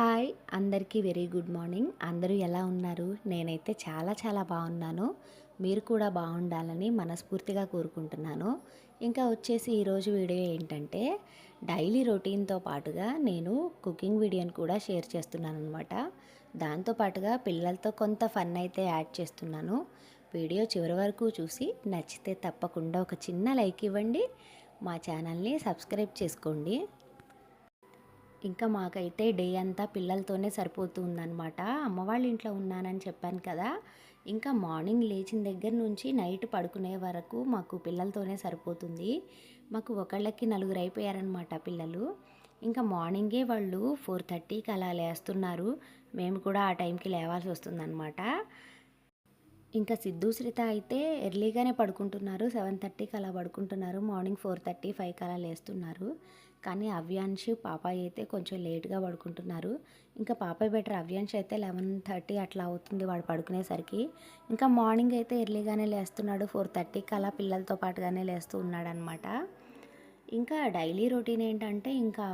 Hi అందరికీ very good morning. అందరూ ఎలా ఉన్నారు? నేనైతే చాలా చాలా బాగున్నాను. మీరు కూడా బాగుండాలని మనస్ఫూర్తిగా కోరుకుంటున్నాను. ఇంకా వచ్చేసి ఈరోజు వీడియో ఏంటంటే డైలీ రొటీన్తో పాటుగా నేను కుకింగ్ వీడియోని కూడా షేర్ చేస్తున్నాను అనమాట దాంతోపాటుగా పిల్లలతో కొంత ఫన్ అయితే యాడ్ చేస్తున్నాను. వీడియో చివరి వరకు చూసి నచ్చితే తప్పకుండా ఒక చిన్న లైక్ ఇవ్వండి. మా ఛానల్ని సబ్స్క్రైబ్ చేసుకోండి. ఇంకా మాకైతే డే అంతా పిల్లలతోనే సరిపోతుందనమాట అమ్మ వాళ్ళ ఇంట్లో ఉన్నానని చెప్పాను కదా. ఇంకా మార్నింగ్ లేచిన దగ్గర నుంచి నైట్ పడుకునే వరకు మాకు పిల్లలతోనే సరిపోతుంది. మాకు ఒకళ్ళకి నలుగురు అయిపోయారనమాట పిల్లలు. ఇంకా మార్నింగే వాళ్ళు ఫోర్ థర్టీకి అలా లేస్తున్నారు. మేము కూడా ఆ టైంకి లేవాల్సి వస్తుందన్నమాట. ఇంకా సిద్ధు శ్రిత అయితే ఎర్లీగానే పడుకుంటున్నారు. సెవెన్ థర్టీకి అలా పడుకుంటున్నారు. మార్నింగ్ ఫోర్ థర్టీ ఫైవ్కి అలా లేస్తున్నారు. కానీ అవ్యాంశ్ పాప అయితే కొంచెం లేట్గా పడుకుంటున్నారు. ఇంకా పాప బెటర్. అవ్యాంశ్ అయితే లెవెన్ థర్టీ అట్లా అవుతుంది వాడు పడుకునేసరికి. ఇంకా మార్నింగ్ అయితే ఎర్లీగానే లేస్తున్నాడు. ఫోర్ థర్టీకి అలా పిల్లలతో పాటుగానే లేస్తూ ఉన్నాడు అనమాట ఇంకా డైలీ రొటీన్ ఏంటంటే ఇంకా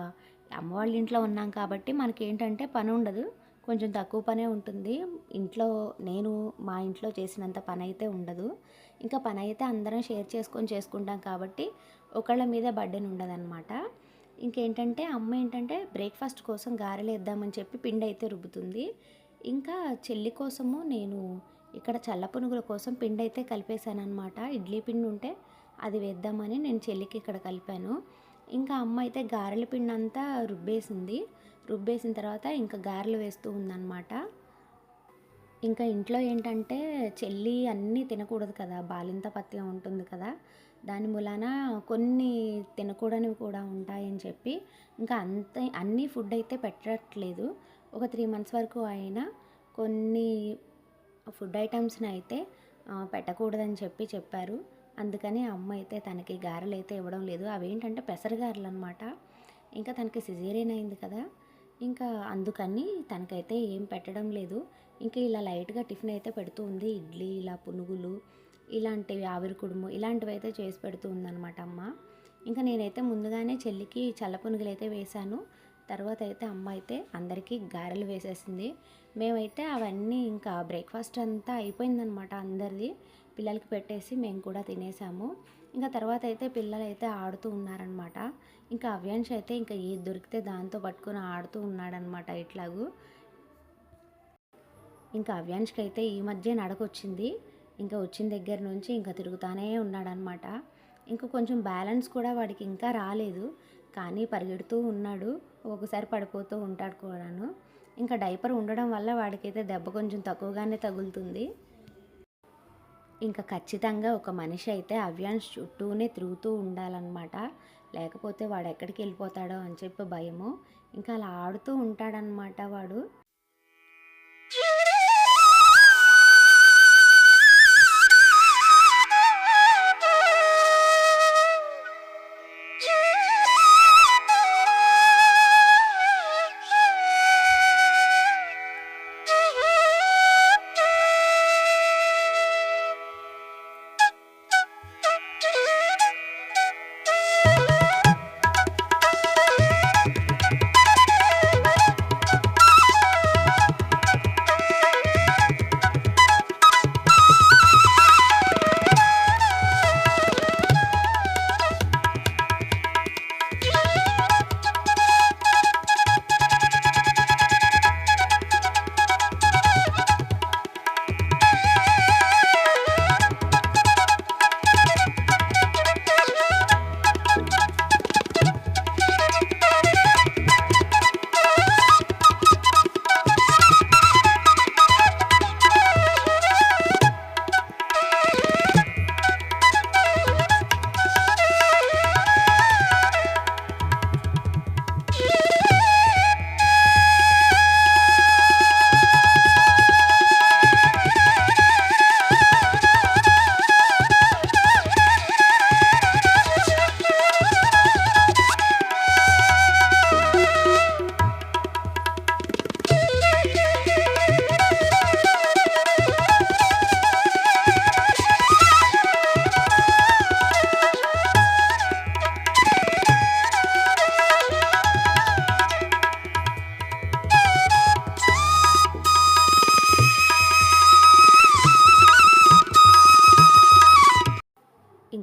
అమ్మవాళ్ళ ఇంట్లో ఉన్నాం కాబట్టి మనకి ఏంటంటే పని ఉండదు. కొంచెం తక్కువ పనే ఉంటుంది. ఇంట్లో నేను మా ఇంట్లో చేసినంత పని అయితే ఉండదు. ఇంకా పని అయితే అందరం షేర్ చేసుకొని చేసుకుంటాం కాబట్టి ఒకళ్ళ మీద బర్డెన్ ఉండదన్నమాట ఇంకేంటంటే అమ్మ ఏంటంటే బ్రేక్ఫాస్ట్ కోసం గారెలు వేద్దామని చెప్పి పిండి అయితే రుబ్బుతుంది. ఇంకా చెల్లి కోసము నేను ఇక్కడ చల్ల పునుగుల కోసం పిండి అయితే కలిపేశాను అనమాట ఇడ్లీ పిండి ఉంటే అది వేద్దామని నేను చెల్లికి ఇక్కడ కలిపాను. ఇంకా అమ్మ అయితే గారెల పిండి అంతా రుబ్బేసింది. రుబ్బేసిన తర్వాత ఇంకా గారెలు వేస్తూ ఉందన్నమాట. ఇంకా ఇంట్లో ఏంటంటే చెల్లి అన్నీ తినకూడదు కదా బాలింత పత్యం ఉంటుంది కదా. దాని మూలాన కొన్ని తినకూడనివి కూడా ఉంటాయని చెప్పి ఇంకా అంత అన్ని ఫుడ్ అయితే పెట్టట్లేదు. ఒక త్రీ మంత్స్ వరకు అయినా కొన్ని ఫుడ్ ఐటమ్స్ని అయితే పెట్టకూడదని చెప్పి చెప్పారు. అందుకని అమ్మ అయితే తనకి గారెలు అయితే ఇవ్వడం లేదు. అవేంటంటే పెసరగారెలు అనమాట ఇంకా తనకి సిజేరియన్ అయింది కదా. ఇంకా అందుకని తనకైతే ఏం పెట్టడం లేదు. ఇంకా ఇలా లైట్గా టిఫిన్ అయితే పెడుతూ ఉంది. ఇడ్లీ ఇలా పునుగులు ఇలాంటివి ఆవిరి కుడుము ఇలాంటివి అయితే చేసి పెడుతూ ఉందన్నమాట అమ్మ. ఇంకా నేనైతే ముందుగానే చెల్లికి చల్లపునుగులు అయితే వేశాను. తర్వాత అయితే అమ్మ అయితే అందరికీ గారెలు వేసేసింది. మేమైతే అవన్నీ ఇంకా బ్రేక్ఫాస్ట్ అంతా అయిపోయిందనమాట అందరిది. పిల్లలకి పెట్టేసి మేము కూడా తినేసాము. ఇంకా తర్వాత అయితే పిల్లలు అయితే ఆడుతూ ఉన్నారనమాట ఇంకా అవ్యాంశ్ అయితే ఇంకా ఏది దొరికితే దాంతో పట్టుకొని ఆడుతూ ఉన్నాడనమాట ఇట్లాగూ. ఇంకా అవ్యాంష్కి అయితే ఈ మధ్య నడకొచ్చింది. ఇంకా వచ్చిన దగ్గర నుంచి ఇంకా తిరుగుతానే ఉన్నాడనమాట. ఇంకా కొంచెం బ్యాలెన్స్ కూడా వాడికి ఇంకా రాలేదు. కానీ పరిగెడుతూ ఉన్నాడు. ఒక్కొక్కసారి పడిపోతూ ఉంటాడు కూడాను. ఇంకా డైపర్ ఉండడం వల్ల వాడికైతే దెబ్బ కొంచెం తక్కువగానే తగులుతుంది. ఇంకా ఖచ్చితంగా ఒక మనిషి అయితే అవ్యాన్స్ చుట్టూనే తిరుగుతూ ఉండాలన్నమాట. లేకపోతే వాడు ఎక్కడికి వెళ్ళిపోతాడో అని చెప్పి భయము. ఇంకా అలా ఆడుతూ ఉంటాడనమాట వాడు.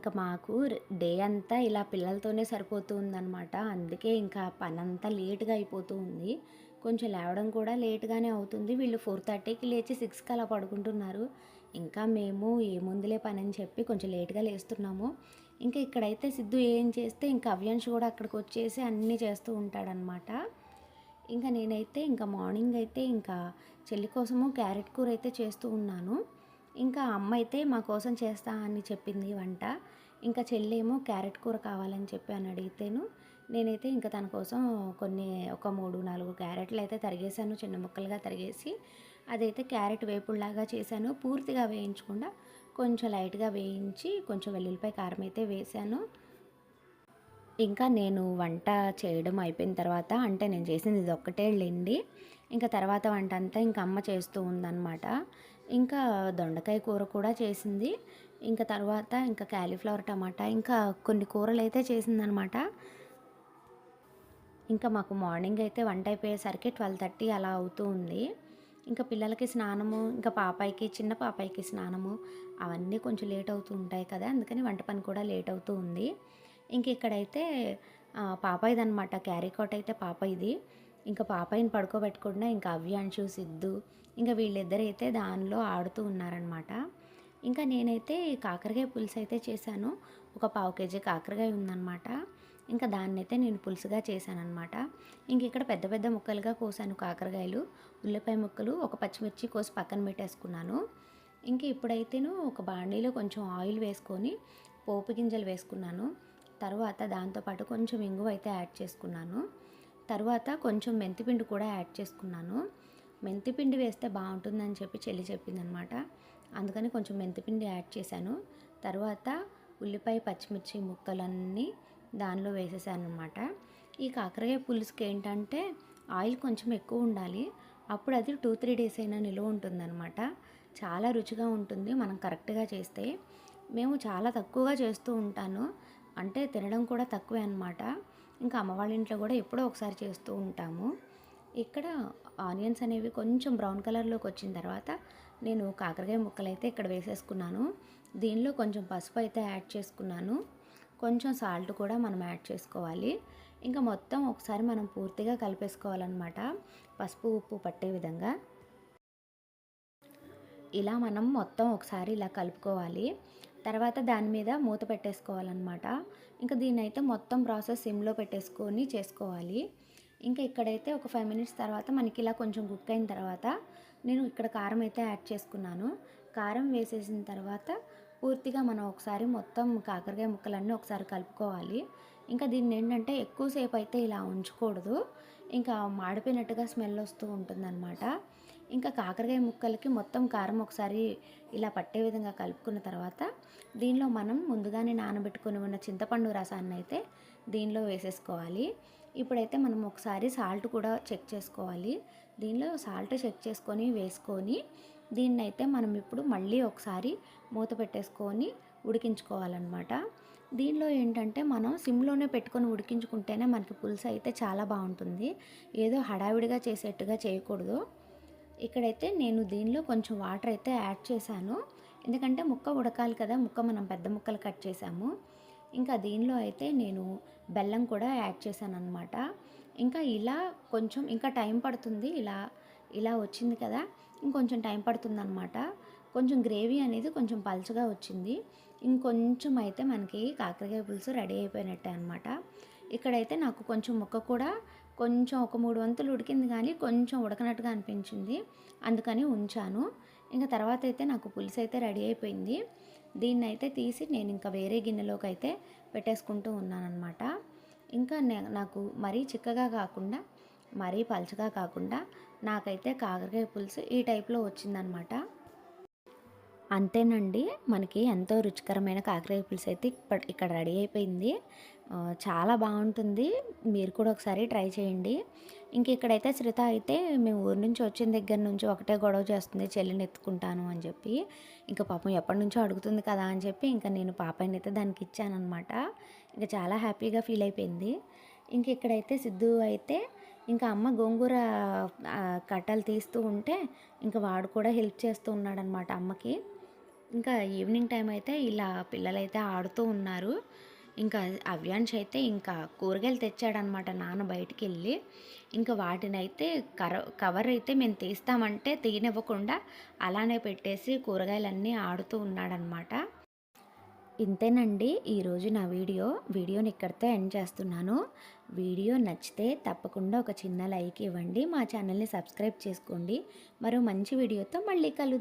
ఇంకా మాకు డే అంతా ఇలా పిల్లలతోనే సరిపోతూ ఉందన్నమాట. అందుకే ఇంకా పని అంతా లేట్గా అయిపోతూ ఉంది. కొంచెం లేవడం కూడా లేట్గానే అవుతుంది. వీళ్ళు ఫోర్ థర్టీకి లేచి సిక్స్కి అలా పడుకుంటున్నారు. ఇంకా మేము ఏముందిలే పని అని చెప్పి కొంచెం లేట్గా లేస్తున్నాము. ఇంకా ఇక్కడైతే సిద్ధు ఏం చేస్తే ఇంకా అవ్యాంశ్ కూడా అక్కడికి వచ్చేసి అన్నీ చేస్తూ ఉంటాడనమాట ఇంకా నేనైతే ఇంకా మార్నింగ్ అయితే ఇంకా చెల్లి కోసము క్యారెట్ కూర అయితే చేస్తూ ఉన్నాను. ఇంకా అమ్మ అయితే మా కోసం చేస్తా అని చెప్పింది వంట. ఇంకా చెల్లేమో క్యారెట్ కూర కావాలని చెప్పి అని అడిగితేను నేనైతే ఇంకా తన కోసం కొన్ని ఒక మూడు నాలుగు క్యారెట్లు అయితే తరిగేసాను చిన్న ముక్కలుగా తరిగేసి అదైతే క్యారెట్ వేపుడులాగా చేశాను. పూర్తిగా వేయించకుండా కొంచెం లైట్గా వేయించి కొంచెం వెల్లుల్లిపాయ కారం అయితే వేశాను. ఇంకా నేను వంట చేయడం అయిపోయిన తర్వాత అంటే నేను చేసింది ఇది ఒక్కటే లేండి ఇంకా తర్వాత వంట అంతా ఇంకా అమ్మ చేస్తూ ఉందన్నమాట. ఇంకా దొండకాయ కూర కూడా చేసింది. ఇంకా తర్వాత ఇంకా క్యాలీఫ్లవర్ టమాటా ఇంకా కొన్ని కూరలు అయితే చేసిందనమాట. ఇంకా మాకు మార్నింగ్ అయితే వంట అయిపోయేసరికి ట్వెల్వ్ థర్టీ అలా అవుతూ ఉంది. ఇంకా పిల్లలకి స్నానము ఇంకా పాపాయికి చిన్న పాపాయికి స్నానము అవన్నీ కొంచెం లేట్ అవుతూ ఉంటాయి కదా అందుకని వంట పని కూడా లేట్ అవుతూ ఉంది. ఇంక ఇక్కడైతే పాపాయిది అనమాట క్యారీ కోట్ అయితే పాపాయిది. ఇంకా పాపాయిని పడుకోబెట్టకుండా ఇంకా అవ్యాంశు సిద్ధు ఇంకా వీళ్ళిద్దరైతే దానిలో ఆడుతూ ఉన్నారనమాట ఇంకా నేనైతే కాకరకాయ పులుసు అయితే చేశాను. ఒక పావు కేజీ కాకరకాయ ఉందనమాట ఇంకా దాన్ని అయితే నేను పులుసుగా చేశానమాట ఇంక ఇక్కడ పెద్ద పెద్ద ముక్కలుగా కోసాను కాకరకాయలు. ఉల్లిపాయ ముక్కలు ఒక పచ్చిమిర్చి కోసి పక్కన పెట్టేసుకున్నాను. ఇంక ఇప్పుడైతేను ఒక బాండీలో కొంచెం ఆయిల్ వేసుకొని పోపు గింజలు వేసుకున్నాను. తర్వాత దాంతోపాటు కొంచెం ఇంగువ అయితే యాడ్ చేసుకున్నాను. తర్వాత కొంచెం మెంతిపిండి కూడా యాడ్ చేసుకున్నాను. మెంతిపిండి వేస్తే బాగుంటుందని చెప్పి చెల్లి చెప్పిందనమాట. అందుకని కొంచెం మెంతిపిండి యాడ్ చేశాను. తర్వాత ఉల్లిపాయ పచ్చిమిర్చి ముక్కలన్నీ దానిలో వేసేసాను అనమాట ఈ కాకరకాయ పులుసుకి ఏంటంటే ఆయిల్ కొంచెం ఎక్కువ ఉండాలి. అప్పుడు అది టూ త్రీ డేస్ అయినా నిలువ ఉంటుందన్నమాట చాలా రుచిగా ఉంటుంది మనం కరెక్ట్గా చేస్తే. మేము చాలా తక్కువగా చేస్తూ ఉంటాను. అంటే తినడం కూడా తక్కువే అనమాట. ఇంకా అమ్మ వాళ్ళ ఇంట్లో కూడా ఎప్పుడో ఒకసారి చేస్తూ ఉంటాము. ఇక్కడ ఆనియన్స్ అనేవి కొంచెం బ్రౌన్ కలర్లోకి వచ్చిన తర్వాత నేను కాకరకాయ ముక్కలు అయితే ఇక్కడ వేసేసుకున్నాను. దీనిలో కొంచెం పసుపు అయితే యాడ్ చేసుకున్నాను. కొంచెం సాల్ట్ కూడా మనం యాడ్ చేసుకోవాలి. ఇంకా మొత్తం ఒకసారి మనం పూర్తిగా కలిపేసుకోవాలన్నమాట. పసుపు ఉప్పు పట్టే విధంగా. ఇలా మనం మొత్తం ఒకసారి ఇలా కలుపుకోవాలి. తర్వాత దాని మీద మూత పెట్టేసుకోవాలన్నమాట. ఇంకా దీన్ని అయితే మొత్తం ప్రాసెస్ సిమ్లో పెట్టేసుకొని చేసుకోవాలి. ఇంకా ఇక్కడైతే ఒక ఫైవ్ మినిట్స్ తర్వాత మనకి ఇలా కొంచెం కుక్ అయిన తర్వాత నేను ఇక్కడ కారం అయితే యాడ్ చేసుకున్నాను. కారం వేసేసిన తర్వాత పూర్తిగా మనం ఒకసారి మొత్తం కాకరకాయ ముక్కలన్నీ ఒకసారి కలుపుకోవాలి. ఇంకా దీన్ని ఏంటంటే ఎక్కువసేపు అయితే ఇలా ఉంచకూడదు. ఇంకా మాడిపోయినట్టుగా స్మెల్ వస్తూ ఉంటుందన్నమాట. ఇంకా కాకరకాయ ముక్కలకి మొత్తం కారం ఒకసారి ఇలా పట్టే విధంగా కలుపుకున్న తర్వాత దీనిలో మనం ముందుగానే నానబెట్టుకుని ఉన్న చింతపండు రసాన్ని అయితే దీనిలో వేసేసుకోవాలి. ఇప్పుడైతే మనం ఒకసారి సాల్ట్ కూడా చెక్ చేసుకోవాలి. దీనిలో సాల్ట్ చెక్ చేసుకొని వేసుకొని దీన్ని అయితే మనం ఇప్పుడు మళ్ళీ ఒకసారి మూత పెట్టేసుకొని ఉడికించుకోవాలన్నమాట. దీనిలో ఏంటంటే మనం సిమ్లోనే పెట్టుకొని ఉడికించుకుంటేనే మనకి పులుసు అయితే చాలా బాగుంటుంది. ఏదో హడావిడిగా చేసేట్టుగా చేయకూడదు. ఇక్కడైతే నేను దీనిలో కొంచెం వాటర్ అయితే యాడ్ చేశాను. ఎందుకంటే ముక్క ఉడకాలి కదా ముక్క మనం పెద్ద ముక్కలు కట్ చేసాము. ఇంకా దీనిలో అయితే నేను బెల్లం కూడా యాడ్ చేశాను అనమాట ఇంకా ఇలా కొంచెం ఇంకా టైం పడుతుంది ఇలా ఇలా వచ్చింది కదా ఇంకొంచెం టైం పడుతుందనమాట కొంచెం గ్రేవీ అనేది కొంచెం పలుచగా వచ్చింది. ఇంకొంచెం అయితే మనకి కాకరకాయ పులుసు రెడీ అయిపోయినట్టే అనమాట ఇక్కడైతే నాకు కొంచెం ముక్క కూడా కొంచెం ఒక మూడు వంతులు ఉడికింది కానీ కొంచెం ఉడకనట్టుగా అనిపించింది. అందుకని ఉంచాను. ఇంకా తర్వాత అయితే నాకు పులుసు అయితే రెడీ అయిపోయింది. దీన్ని అయితే తీసి నేను ఇంకా వేరే గిన్నెలోకి అయితే పెట్టేసుకుంటూ ఉన్నానన్నమాట. ఇంకా నాకు మరీ చిక్కగా కాకుండా మరీ పలచగా కాకుండా నాకైతే కాకరకాయ పులుసు ఈ టైప్లో వచ్చిందనమాట అంతేనండి మనకి ఎంతో రుచికరమైన కాకరకాయ పులుసు అయితే ఇక్కడ రెడీ అయిపోయింది. చాలా బాగుంటుంది. మీరు కూడా ఒకసారి ట్రై చేయండి. ఇంక ఇక్కడైతే శ్రిత అయితే మేము ఊరి నుంచి వచ్చిన దగ్గర నుంచి ఒకటే గొడవ చేస్తుంది. చెల్లిని ఎత్తుకుంటాను అని చెప్పి. ఇంకా పాపం ఎప్పటి నుంచో అడుగుతుంది కదా అని చెప్పి ఇంకా నేను పాపని అయితే దానికి ఇచ్చానమాట ఇంకా చాలా హ్యాపీగా ఫీల్ అయిపోయింది. ఇంక ఇక్కడైతే సిద్ధు అయితే ఇంకా అమ్మ గోంగూర కట్టలు తీస్తూ ఉంటే ఇంకా వాడు కూడా హెల్ప్ చేస్తూ ఉన్నాడనమాట అమ్మకి. ఇంకా ఈవినింగ్ టైం అయితే ఇలా పిల్లలైతే ఆడుతూ ఉన్నారు. ఇంకా అవ్యాంశ్ అయితే ఇంకా కూరగాయలు తెచ్చాడనమాట నాన్న బయటికి వెళ్ళి ఇంకా వాటిని అయితే కర కవర్ అయితే మేము తీస్తామంటే తీయనివ్వకుండా అలానే పెట్టేసి కూరగాయలన్నీ ఆడుతూ ఉన్నాడనమాట. ఇంతేనండి ఈరోజు నా వీడియో. వీడియోని ఇక్కడితో ఎండ్ చేస్తున్నాను. వీడియో నచ్చితే తప్పకుండా ఒక చిన్న లైక్ ఇవ్వండి. మా ఛానల్ని సబ్స్క్రైబ్ చేసుకోండి. మరో మంచి వీడియోతో మళ్ళీ కలు